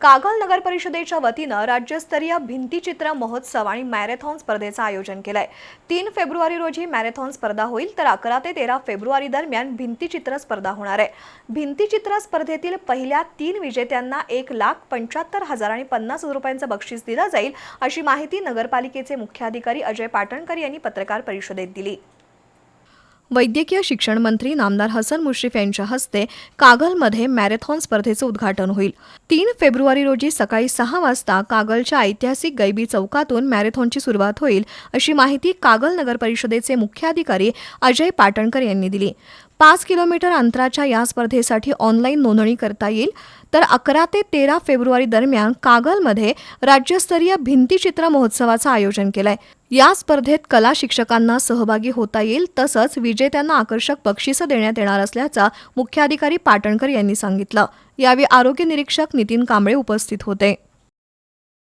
कागल नगर परिषदेच्या वतीनं राज्यस्तरीय भिंतीचित्र महोत्सव आणि मॅरेथॉन स्पर्धेचं आयोजन केलंय. तीन फेब्रुवारी रोजी मॅरेथॉन स्पर्धा होईल तर अकरा ते तेरा फेब्रुवारी दरम्यान भिंतीचित्र स्पर्धा होणार आहे. भिंतीचित्र स्पर्धेतील पहिल्या तीन विजेत्यांना एक लाख पंच्याहत्तर हजार आणि पन्नास हजार रुपयांचं बक्षीस दिलं जाईल अशी माहिती नगरपालिकेचे मुख्याधिकारी अजय पाटणकर यांनी पत्रकार परिषदेत दिली. वैद्यकीय शिक्षण मंत्री नामदार हसन मुश्रीफ यांच्या हस्ते कागलमध्ये मॅरेथॉन स्पर्धेचं उद्घाटन होईल. तीन फेब्रुवारी रोजी सकाळी सहा वाजता कागलच्या ऐतिहासिक गैबी चौकातून मॅरेथॉनची सुरुवात होईल अशी माहिती कागल नगर परिषदेचे मुख्याधिकारी अजय पाटणकर यांनी दिली. पाच किलोमीटर अंतराच्या या स्पर्धेसाठी ऑनलाईन नोंदणी करता येईल. तर अकरा ते तेरा फेब्रुवारी दरम्यान कागलमध्ये राज्यस्तरीय भिंतीचित्र महोत्सवाचं आयोजन केलंय. या स्पर्धेत कला शिक्षकांना सहभागी होता येईल तसंच विजेत्यांना आकर्षक बक्षिसं देण्यात येणार असल्याचं मुख्याधिकारी पाटणकर यांनी सांगितलं. यावेळी आरोग्य निरीक्षक नितीन कांबळे उपस्थित होते.